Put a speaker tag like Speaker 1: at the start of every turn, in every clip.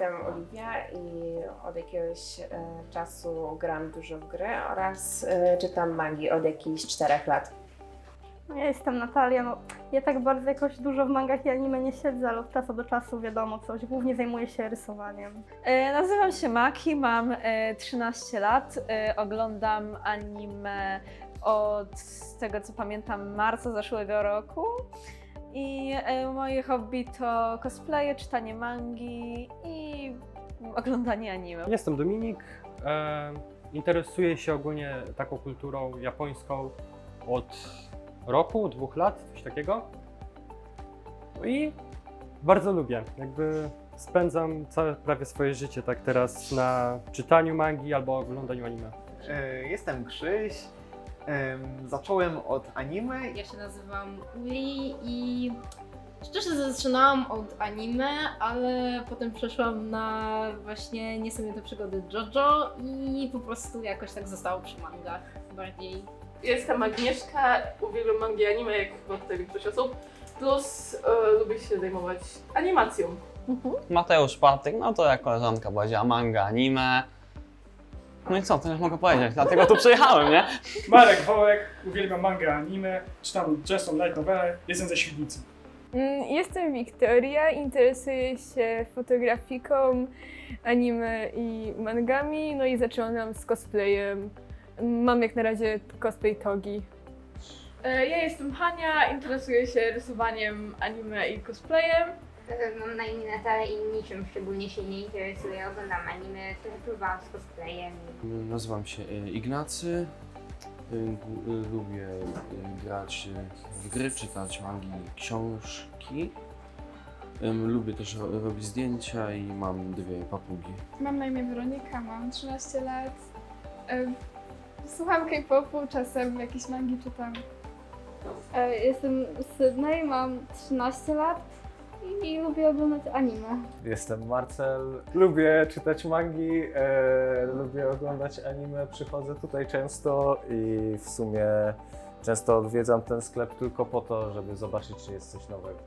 Speaker 1: Jestem Oliwia i od jakiegoś e, czasu gram dużo w gry oraz e, czytam magii od jakichś czterech lat.
Speaker 2: Ja jestem Natalia, no ja tak bardzo jakoś dużo w mangach i anime nie siedzę, ale od czasu do czasu wiadomo coś, głównie zajmuję się rysowaniem.
Speaker 3: E, Nazywam się Maki, mam e, 13 lat, e, oglądam anime od z tego co pamiętam marca zeszłego roku i e, moje hobby to cosplaye, czytanie mangi i oglądanie anime.
Speaker 4: Jestem Dominik. E, interesuję się ogólnie taką kulturą japońską od roku, dwóch lat, coś takiego. No i bardzo lubię. Jakby spędzam całe prawie swoje życie tak teraz na czytaniu mangi albo oglądaniu anime.
Speaker 5: E, Jestem Krzyś. Em, Zacząłem od anime.
Speaker 6: Ja się nazywam Uli i szczerze zaczynałam od anime, ale potem przeszłam na właśnie niesamowite przygody JoJo i po prostu jakoś tak zostało przy mangach bardziej.
Speaker 7: Jestem Agnieszka, uwielbiam mangi anime, jak chyba tutaj większość osób. Plus e, lubię się zajmować animacją.
Speaker 8: Mateusz Patyk, no to jak koleżanka powiedziała manga, anime. No i co, to już mogę powiedzieć, dlatego tu przyjechałem, nie?
Speaker 9: Marek Wołek, uwielbiam manga, anime, czytam często light novele, jestem ze Świdnicy.
Speaker 10: Mm, Jestem Wiktoria, interesuję się fotografiką, anime i mangami, no i zaczęłam z cosplayem. Mam jak na razie cosplay Togi.
Speaker 7: E, ja jestem Hania, interesuję się rysowaniem anime i cosplayem.
Speaker 11: E, Mam na imię Natalia i niczym szczególnie się nie interesuję. Oglądam anime, trochę próbowałam z cosplayem.
Speaker 12: Nazywam się e, Ignacy. E, l- Lubię e, grać e, w gry, czytać mangi, książki. Em, Lubię też ro- robić zdjęcia i mam dwie papugi.
Speaker 10: Mam na imię Weronika, mam 13 lat. E, Słucham K-popu, czasem jakieś mangi czytam.
Speaker 2: E, Jestem Sydney, mam 13 lat i lubię oglądać anime.
Speaker 13: Jestem Marcel. Lubię czytać mangi, e, lubię oglądać anime, przychodzę tutaj często i w sumie często odwiedzam ten sklep tylko po to, żeby zobaczyć, czy jest coś nowego.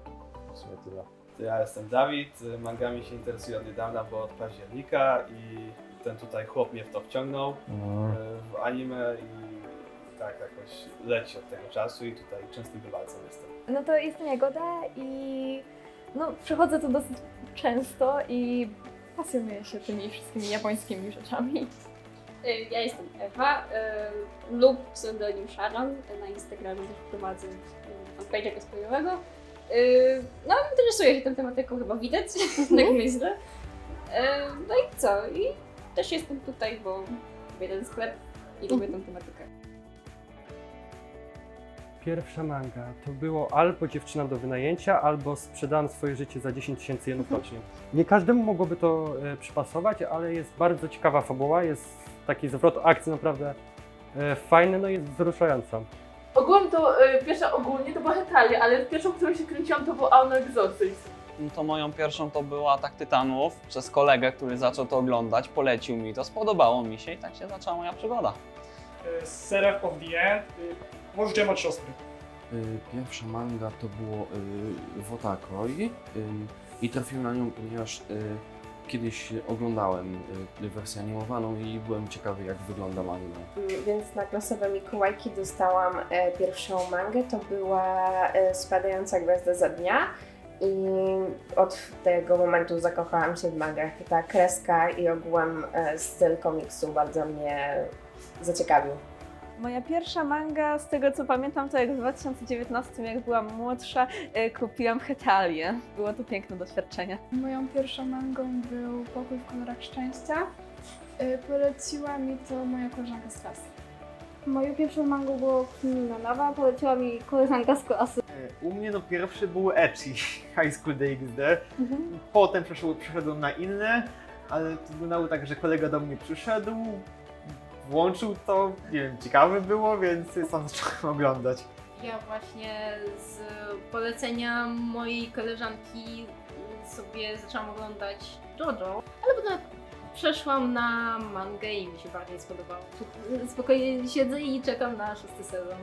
Speaker 13: W sumie tyle.
Speaker 14: Ja jestem Dawid, mangami się interesuję od niedawna, bo od października i ten tutaj chłop mnie w to wciągnął e, w anime i tak jakoś leci od tego czasu i tutaj częstym bywalcem jestem.
Speaker 10: No to jestem Jagoda i no, przychodzę tu dosyć często i pasjonuję się tymi wszystkimi japońskimi rzeczami.
Speaker 6: Ja jestem Ewa lub pseudonim Sharon. Na Instagramie też prowadzę fanpage'a cosplayowego. No, interesuję się tą tematyką, chyba widać, tak myślę. No i co? I też jestem tutaj, bo ten sklep i lubię tą tematykę.
Speaker 4: Pierwsza manga to było albo dziewczyna do wynajęcia, albo sprzedałam swoje życie za 10 tysięcy jenów rocznie. Nie każdemu mogłoby to e, przypasować, ale jest bardzo ciekawa fabuła, jest taki zwrot akcji naprawdę e, fajny, no i jest wzruszająca.
Speaker 7: Ogółem to, e, pierwsza ogólnie to była Hetalia, ale pierwszą, którą się kręciłam to był Auno Exorcist.
Speaker 8: No to moją pierwszą to była Atak Tytanów przez kolegę, który zaczął to oglądać, polecił mi to, spodobało mi się i tak się zaczęła moja przygoda.
Speaker 9: E, Seraph of the End, e, możecie od siostry.
Speaker 12: E, Pierwsza manga to było e, Wotakoi e, i trafiłem na nią, ponieważ kiedyś oglądałem wersję animowaną i byłem ciekawy jak wygląda manga.
Speaker 1: Mm, Więc na klasowe Mikołajki dostałam e, pierwszą mangę, to była e, Spadająca Gwiazda za dnia. I od tego momentu zakochałam się w mangach. Ta kreska i ogółem e, styl komiksu bardzo mnie zaciekawił.
Speaker 3: Moja pierwsza manga, z tego co pamiętam, to jak w 2019, jak byłam młodsza, e, kupiłam Hetalię. Było to piękne doświadczenie.
Speaker 10: Moją pierwszą mangą był Pokój w kolorach szczęścia. E, Poleciła mi to moja koleżanka z klasy.
Speaker 2: Moją pierwszą mangą było Nowa, poleciła mi koleżanka z klasy.
Speaker 5: E, U mnie no pierwszy był Ecchi, High School DxD. Potem przeszedł- przeszedłem na inne, ale to wyglądało tak, że kolega do mnie przyszedł, włączył to, nie wiem, ciekawe było, więc sam zacząłem oglądać.
Speaker 6: Ja właśnie z polecenia mojej koleżanki sobie zaczęłam oglądać JoJo, ale potem przeszłam na mangę i mi się bardziej spodobało. Spokojnie siedzę i czekam na szósty sezon.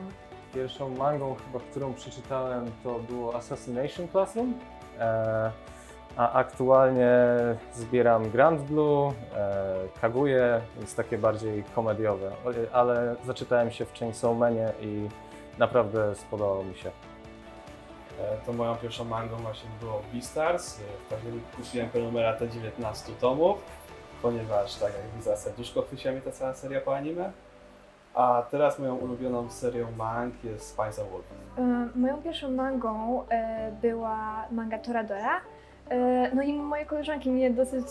Speaker 13: Pierwszą mangą chyba, którą przeczytałem to było Assassination Classroom. E, A aktualnie zbieram Grand Blue, e, Kaguya, jest takie bardziej komediowe, O- ale zaczytałem się w Chainsaw Manie i naprawdę spodobało mi się.
Speaker 14: E, To moją pierwszą mangą właśnie było Beastars. E, W październiku kupiłem prenumeratę 19 tomów, ponieważ tak jak widzę, serduszko chwyciła mnie ta cała seria po anime. A teraz moją ulubioną serią mang jest Spice Wolf.
Speaker 15: E, Moją pierwszą mangą e, była manga Toradora. E, No i moje koleżanki mnie dosyć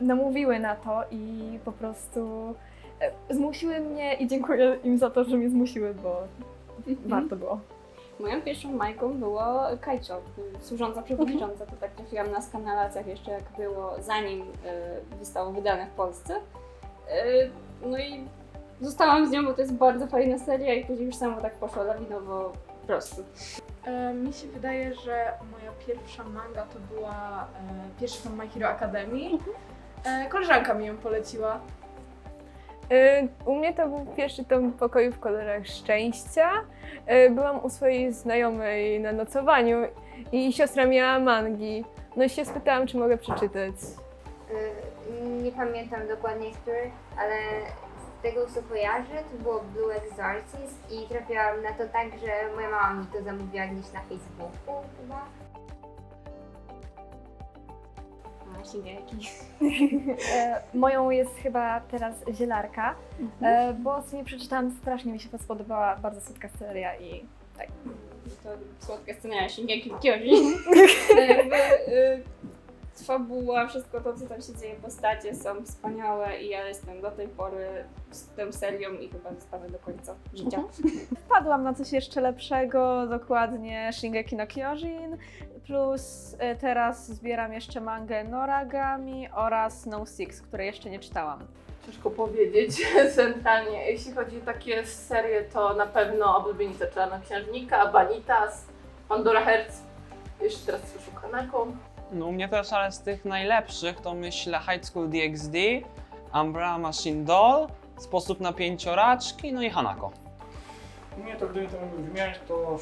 Speaker 15: namówiły na to i po prostu e, zmusiły mnie i dziękuję im za to, że mnie zmusiły, bo warto było.
Speaker 6: Moją pierwszą majką było Kaicho, służąca przewodnicząca. To tak trafiłam na skanalacjach jeszcze jak było, zanim zostało wydane w Polsce. No i zostałam z nią, bo to jest bardzo fajna seria i później już samo tak poszło lawinowo po prostu.
Speaker 16: E, Mi się wydaje, że moja pierwsza manga to była e, pierwszy tom My Hero Academy. E, koleżanka mi ją poleciła.
Speaker 10: Y, U mnie to był pierwszy tom pokoju w kolorach szczęścia. Y, Byłam u swojej znajomej na nocowaniu i siostra miała mangi. No i się spytałam, czy mogę przeczytać.
Speaker 11: Y, Nie pamiętam dokładnie który, ale tego co kojarzę to było Blue Exorcist i trafiłam na to tak, że moja mama mi to zamówiła gdzieś na Facebooku chyba.
Speaker 6: A, Shingeki.
Speaker 15: E, Moją jest chyba teraz Zielarka, e, bo sobie przeczytałam, strasznie mi się to spodobała, bardzo słodka seria i tak.
Speaker 6: To słodka scena Shingeki no Kyojin. Jakby y, fabuła, wszystko to, co tam się dzieje, postacie są wspaniałe i ja jestem do tej pory z tą serią i chyba zostanę do końca życia.
Speaker 3: Wpadłam na coś jeszcze lepszego, dokładnie Shingeki no Kyojin, plus e, teraz zbieram jeszcze mangę Noragami oraz No Six, której jeszcze nie czytałam.
Speaker 7: Ciężko powiedzieć centralnie. Jeśli chodzi o takie serie, to na pewno Oblubienica Czarnoksiężnika, Vanitas, Pandora Herz. Jeszcze teraz słyszę Kanako.
Speaker 8: No u mnie też, ale z tych najlepszych to myślę High School DxD, Umbrella Machine Doll, Sposób na pięcioraczki, no i Hanako.
Speaker 9: U mnie to gdybym to mógł wymieniać, to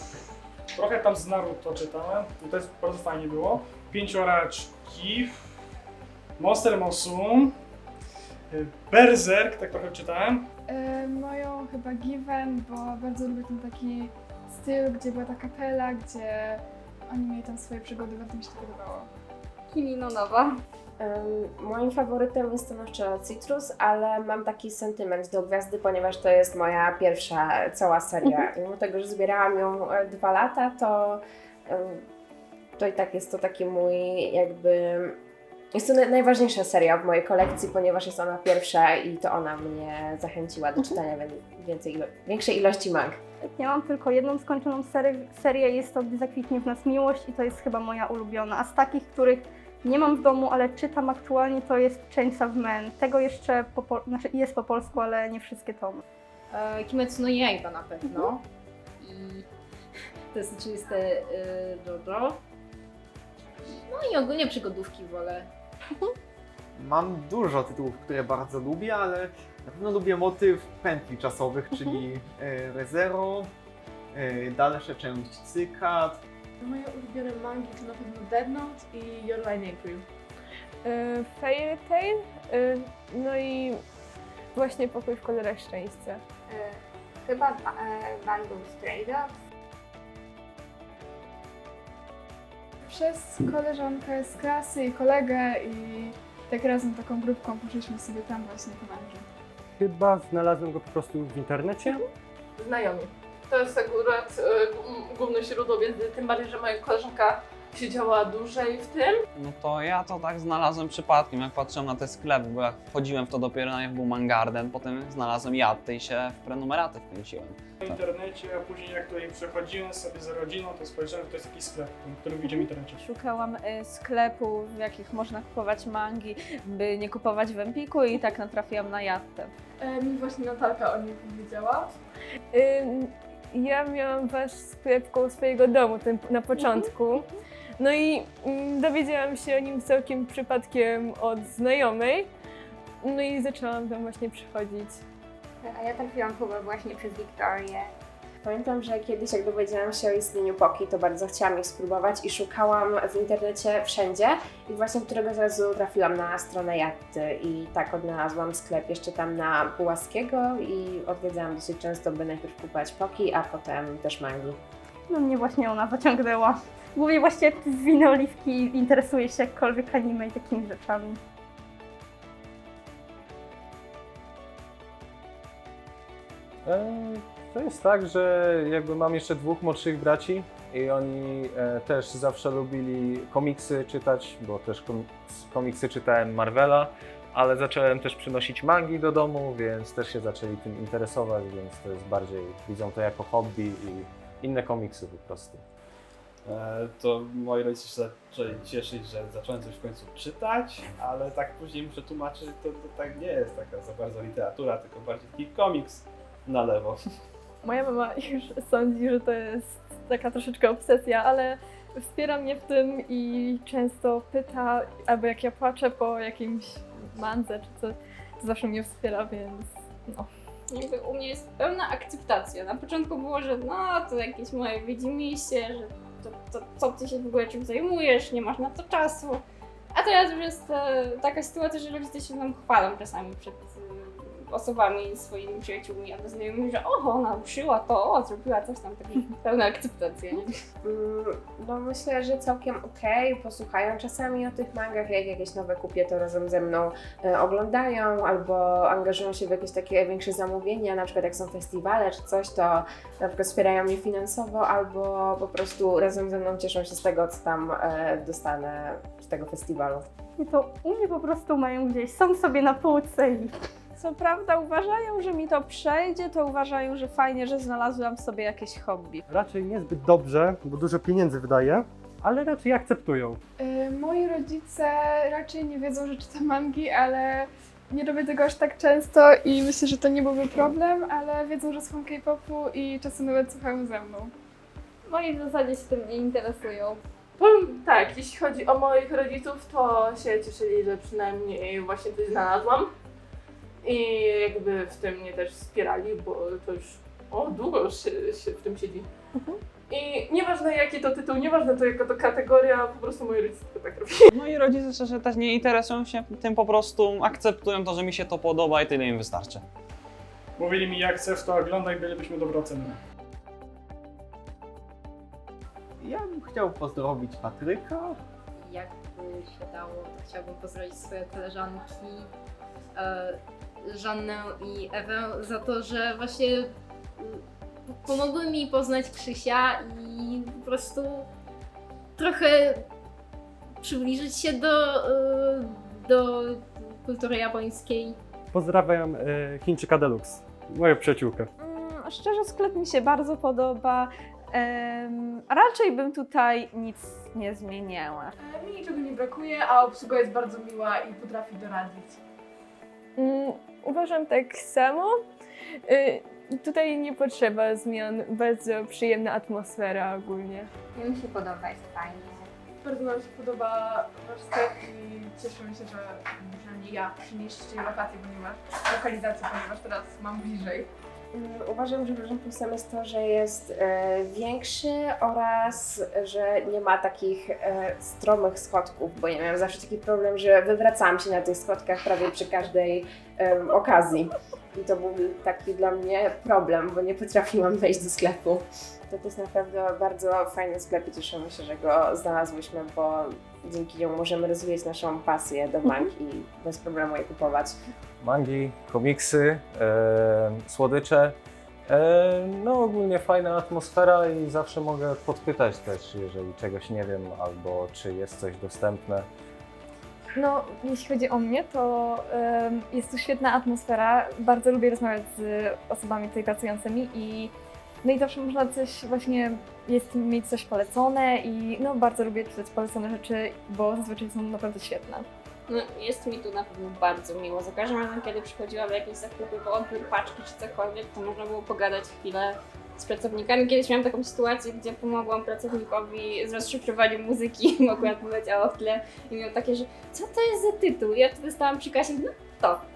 Speaker 9: trochę tam z Naruto czytałem i to jest bardzo fajnie było. Pięcioraczki, Monster Mosum, y, Berserk, tak trochę czytałem.
Speaker 16: E, moją chyba Given, bo bardzo lubię ten taki styl, gdzie była ta kapela, gdzie oni mieli tam swoje przygody, bardzo mi się to podobało.
Speaker 6: Kimi no Nowa.
Speaker 1: Ym, Moim faworytem jest to jeszcze Citrus, ale mam taki sentyment do Gwiazdy, ponieważ to jest moja pierwsza cała seria. Mimo tego, że zbierałam ją e, dwa lata, to, ym, to i tak jest to taki mój jakby... Jest to na- najważniejsza seria w mojej kolekcji, ponieważ jest ona pierwsza i to ona mnie zachęciła do czytania wie- więcej ilo- większej ilości mang.
Speaker 2: Ja mam tylko jedną skończoną serię, serię jest to Gdy zakwiśnie w nas miłość i to jest chyba moja ulubiona. A z takich, których nie mam w domu, ale czytam aktualnie, to jest Chainsaw Man. Tego jeszcze po, znaczy jest po polsku, ale nie wszystkie tomy.
Speaker 6: E, Kimetsu no Yaiba na pewno. I to jest oczywiste y, JoJo. No i ogólnie przygodówki wolę.
Speaker 5: Mam dużo tytułów, które bardzo lubię, ale na pewno lubię motyw pętli czasowych, czyli e, ReZero, e, dalsza część Cykat.
Speaker 16: Moje ulubione mangi to na pewno Dead Note i Your Lie in April.
Speaker 10: Y, Fairy Tail, y, no i właśnie pokój w kolorach szczęścia.
Speaker 11: E, Chyba ba- e, Bundle Stray Dogs.
Speaker 16: Przez koleżankę z klasy i kolegę i tak razem taką grupką poszliśmy sobie tam właśnie po mężu.
Speaker 4: Chyba znalazłem go po prostu w internecie.
Speaker 7: Znajomi. To jest akurat g- główne źródło wiedzy, tym bardziej, że moja koleżanka siedziała dłużej w tym.
Speaker 8: No to ja to tak znalazłem przypadkiem, jak patrzyłem na te sklepy, bo jak wchodziłem w to dopiero najpierw był Mangarden, potem znalazłem Jatty i się w prenumeraty wkręciłem.
Speaker 9: W internecie, a później jak tutaj przechodziłem sobie za rodziną, to spojrzałem, że to jest jakiś sklep, który widziałem w internecie.
Speaker 3: Szukałam y, sklepów, w jakich można kupować mangi, by nie kupować w Empiku i tak natrafiłam na Jattę.
Speaker 16: E, mi właśnie Natalka o nim powiedziała.
Speaker 10: Ym, Ja miałam wasz sklep koło swojego domu ten, na początku. No i mm, dowiedziałam się o nim całkiem przypadkiem od znajomej. No i zaczęłam tam właśnie przychodzić.
Speaker 11: A ja trafiłam chyba właśnie przez Wiktorię.
Speaker 1: Pamiętam, że kiedyś jak dowiedziałam się o istnieniu Poki, to bardzo chciałam ich spróbować i szukałam w internecie wszędzie i właśnie któregoś razu trafiłam na stronę Jatty i tak odnalazłam sklep jeszcze tam na Pułaskiego i odwiedzałam dosyć często, by najpierw kupować Poki, a potem też mangi.
Speaker 2: No mnie właśnie ona zaciągnęła. Głównie właśnie w wino oliwki interesuje się jakkolwiek anime i takimi rzeczami.
Speaker 13: E, To jest tak, że jakby mam jeszcze dwóch młodszych braci i oni e, też zawsze lubili komiksy czytać, bo też komiks, komiksy czytałem Marvela, ale zacząłem też przynosić mangi do domu, więc też się zaczęli tym interesować, więc to jest bardziej, widzą to jako hobby i inne komiksy po prostu.
Speaker 14: E, to moi rodzice się zaczęli cieszyć, że zacząłem coś w końcu czytać, ale tak później muszę tłumaczyć, to, to tak nie jest taka za bardzo literatura, tylko bardziej taki komiks na lewo.
Speaker 10: Moja mama już sądzi, że to jest taka troszeczkę obsesja, ale wspiera mnie w tym i często pyta, albo jak ja płaczę po jakimś mandze czy coś, to zawsze mnie wspiera, więc no.
Speaker 6: Jakby u mnie jest pełna akceptacja. Na początku było, że no to jakieś moje widzimisię, że to, to, co ty się w ogóle czym zajmujesz, nie masz na to czasu. A teraz już jest e, taka sytuacja, że rodzice się nam chwalą czasami przed osobami, swoimi przyjaciółmi albo znajomymi, że oho, ona uszyła to, o, zrobiła coś tam, taka pełna akceptacja. Nie?
Speaker 1: Mm, No myślę, że całkiem okej, posłuchają czasami o tych mangach, jak jakieś nowe kupię, to razem ze mną e, oglądają albo angażują się w jakieś takie większe zamówienia, na przykład jak są festiwale czy coś, to na przykład wspierają mnie finansowo albo po prostu razem ze mną cieszą się z tego, co tam e, dostanę z tego festiwalu.
Speaker 2: I to u mnie po prostu mają gdzieś, są sobie na półce i
Speaker 3: Co prawda uważają, że mi to przejdzie, to uważają, że fajnie, że znalazłam sobie jakieś hobby.
Speaker 4: Raczej niezbyt dobrze, bo dużo pieniędzy wydaję, ale raczej akceptują.
Speaker 16: Y, Moi rodzice raczej nie wiedzą, że czytam mangi, ale nie robię tego aż tak często i myślę, że to nie byłby problem, ale wiedzą, że słucham K-popu i czasem nawet słuchają ze mną.
Speaker 6: Moi w zasadzie się tym nie interesują.
Speaker 7: Powiem tak, jeśli chodzi o moich rodziców, to się cieszyli, że przynajmniej właśnie coś znalazłam. I jakby w tym mnie też wspierali, bo to już o, długo już się, się w tym siedzi. I nieważne jaki to tytuł, nieważne to jaka to kategoria, po prostu moi rodzice to tak robili.
Speaker 8: Moi rodzice szczerze też nie interesują się tym, po prostu akceptują to, że mi się to podoba i tyle im wystarczy.
Speaker 9: Mówili mi, jak chcesz to oglądaj, bylibyśmy dobrze ocenieni.
Speaker 5: Ja bym chciał pozdrowić Patryka.
Speaker 17: Jakby się dało, to chciałabym pozdrowić swoje koleżanki e, Żannę i Ewę za to, że właśnie pomogły mi poznać Krzysia i po prostu trochę przybliżyć się do, e, do kultury japońskiej.
Speaker 4: Pozdrawiam e, Chińczyka Deluxe, moją przyjaciółkę.
Speaker 3: Mm, Szczerze, sklep mi się bardzo podoba. Em, raczej bym tutaj nic nie zmieniała.
Speaker 16: Mi niczego nie brakuje, a obsługa jest bardzo miła i potrafi doradzić.
Speaker 10: Mm, uważam tak samo. Y, tutaj nie potrzeba zmian, bardzo przyjemna atmosfera ogólnie.
Speaker 11: Mi się podoba, jest fajnie.
Speaker 16: Bardzo nam się podoba wasz sklep i cieszymy się, że przynajmniej ja przynieśliście lokację, ponieważ lokalizację, ponieważ teraz mam bliżej.
Speaker 1: Mm, Uważam, że dużym plusem jest to, że jest e, większy oraz że nie ma takich e, stromych schodków, bo ja miałam zawsze taki problem, że wywracałam się na tych schodkach prawie przy każdej okazji. I to był taki dla mnie problem, bo nie potrafiłam wejść do sklepu. To jest naprawdę bardzo fajny sklep i cieszymy się, że go znalazłyśmy, bo dzięki niemu możemy rozwijać naszą pasję do mang i bez problemu je kupować.
Speaker 13: mangi, komiksy, e, słodycze. E, no ogólnie fajna atmosfera i zawsze mogę podpytać też, jeżeli czegoś nie wiem albo czy jest coś dostępne.
Speaker 15: No, jeśli chodzi o mnie, to em, jest tu świetna atmosfera. Bardzo lubię rozmawiać z osobami tutaj pracującymi i no i zawsze można coś właśnie jest mieć coś polecone i no bardzo lubię czytać polecone rzeczy, bo zazwyczaj są naprawdę świetne.
Speaker 6: No, jest mi tu na pewno bardzo miło. Za każdym razem, kiedy przychodziłam w jakieś zakupy po odbiór paczki czy cokolwiek, to można było pogadać chwilę z pracownikami. Kiedyś miałam taką sytuację, gdzie pomogłam pracownikowi z rozszyfrowaniem muzyki, mogła powiedziała w tle i miał takie, że co to jest za tytuł? I ja wtedy stałam przy kasie, no to.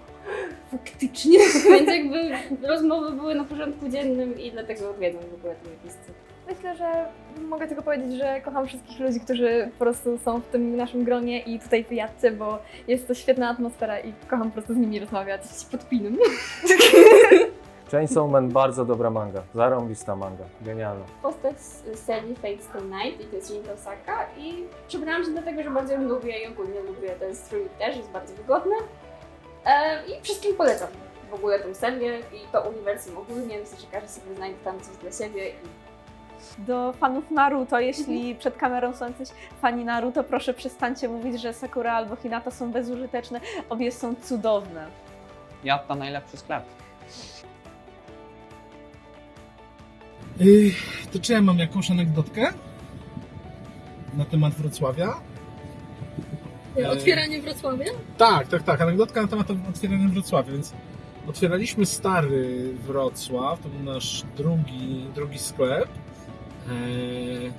Speaker 6: Faktycznie. Więc jakby rozmowy były na porządku dziennym i dlatego odwiedzam w ogóle to miejsce.
Speaker 10: Myślę, że mogę tylko powiedzieć, że kocham wszystkich ludzi, którzy po prostu są w tym naszym gronie i tutaj w Jadce, bo jest to świetna atmosfera i kocham po prostu z nimi rozmawiać. Z podpinem.
Speaker 13: Chainsaw Man bardzo dobra manga. Zarąbista manga. Genialna.
Speaker 6: Postać z serii Fate Stay Night i to jest Jin Osaka i przebrałam się dlatego, że bardzo ją lubię i ogólnie lubię ten strój też, jest bardzo wygodny. E, I wszystkim polecam w ogóle tę serię i to uniwersum ogólnie. Myślę, że każdy sobie znajdzie tam coś dla siebie i
Speaker 3: Do fanów Naruto, jeśli przed kamerą są jacyś fani Naruto, proszę przestańcie mówić, że Sakura albo Hinata są bezużyteczne. Obie są cudowne.
Speaker 8: Jatta najlepszy sklep.
Speaker 18: Yy, to czy ja mam jakąś anegdotkę na temat Wrocławia? Yy,
Speaker 19: Otwieranie Wrocławia?
Speaker 18: Tak, tak, tak. Anegdotka na temat otwierania Wrocławia, więc otwieraliśmy stary Wrocław, to był nasz drugi, drugi sklep. Eee,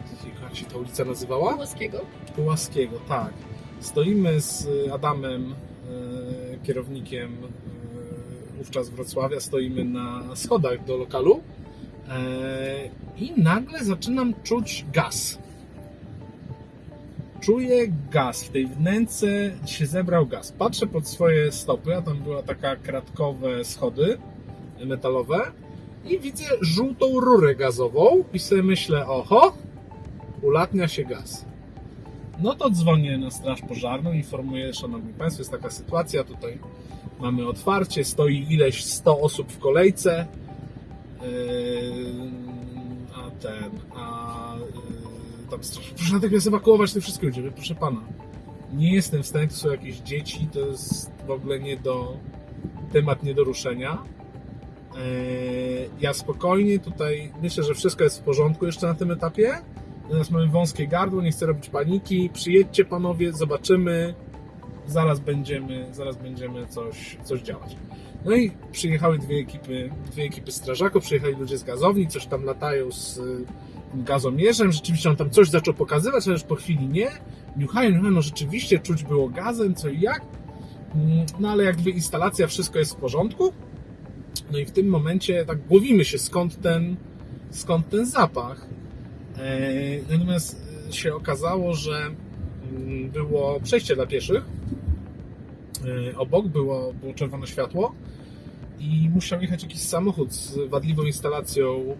Speaker 18: jak się ta ulica nazywała?
Speaker 19: Łaskiego.
Speaker 18: Pułaskiego, tak. Stoimy z Adamem, e, kierownikiem e, wówczas Wrocławia, stoimy na schodach do lokalu e, i nagle zaczynam czuć gaz. Czuję gaz, w tej wnęce się zebrał gaz. Patrzę pod swoje stopy, a tam była taka kratkowe schody metalowe i widzę żółtą rurę gazową i sobie myślę, oho, ulatnia się gaz. No to dzwonię na straż pożarną, informuję, szanowni państwo, jest taka sytuacja, tutaj mamy otwarcie, stoi ileś 100 osób w kolejce, yy, a ten, a tam straż, proszę natychmiast ewakuować te wszystkie ludzie, Mówię, proszę pana, nie jestem w stanie, to są jakieś dzieci, to jest w ogóle nie do, temat nie do ruszenia. Yy, Ja spokojnie tutaj myślę, że wszystko jest w porządku jeszcze na tym etapie. Natomiast mamy wąskie gardło, nie chcę robić paniki. Przyjedźcie panowie, zobaczymy. Zaraz będziemy, zaraz będziemy coś, coś działać. No i przyjechały dwie ekipy, dwie ekipy strażaków, przyjechali ludzie z gazowni, coś tam latają z gazomierzem. Rzeczywiście on tam coś zaczął pokazywać, ale już po chwili nie. Niuchają, niuchają, no rzeczywiście czuć było gazem, co i jak. Mm, No ale jakby instalacja, wszystko jest w porządku. No i w tym momencie tak głowimy się skąd ten, skąd ten zapach. E, Natomiast e, się okazało, że mm, było przejście dla pieszych. E, Obok było, było czerwone światło i musiał jechać jakiś samochód z wadliwą instalacją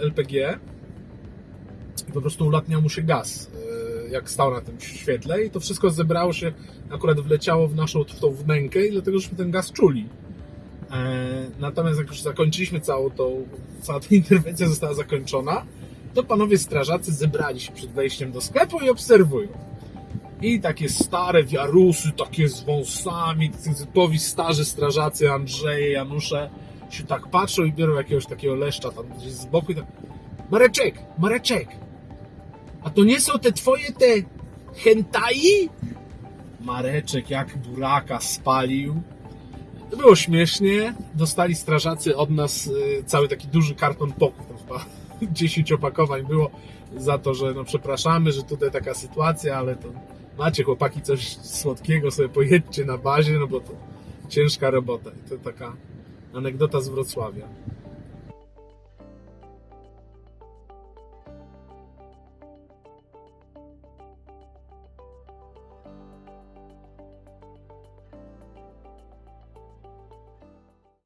Speaker 18: LPG po prostu ulatniał mu się gaz, e, jak stał na tym świetle i to wszystko zebrało się, akurat wleciało w naszą w tą wnękę i dlatego, żeśmy ten gaz czuli. E, Natomiast jak już zakończyliśmy całą tą, cała ta interwencja została zakończona, to panowie strażacy zebrali się przed wejściem do sklepu i obserwują. I takie stare wiarusy, takie z wąsami, typowi starzy strażacy, Andrzeje, Janusze, się tak patrzą i biorą jakiegoś takiego leszcza tam gdzieś z boku i tak Mareczek, Mareczek, a to nie są te twoje te hentai? Mareczek jak buraka spalił. To było śmiesznie. Dostali strażacy od nas y, cały taki duży karton chyba 10 opakowań było za to, że no przepraszamy, że tutaj taka sytuacja, ale to macie chłopaki coś słodkiego, sobie pojedźcie na bazie, no bo to ciężka robota. I to taka anegdota z Wrocławia.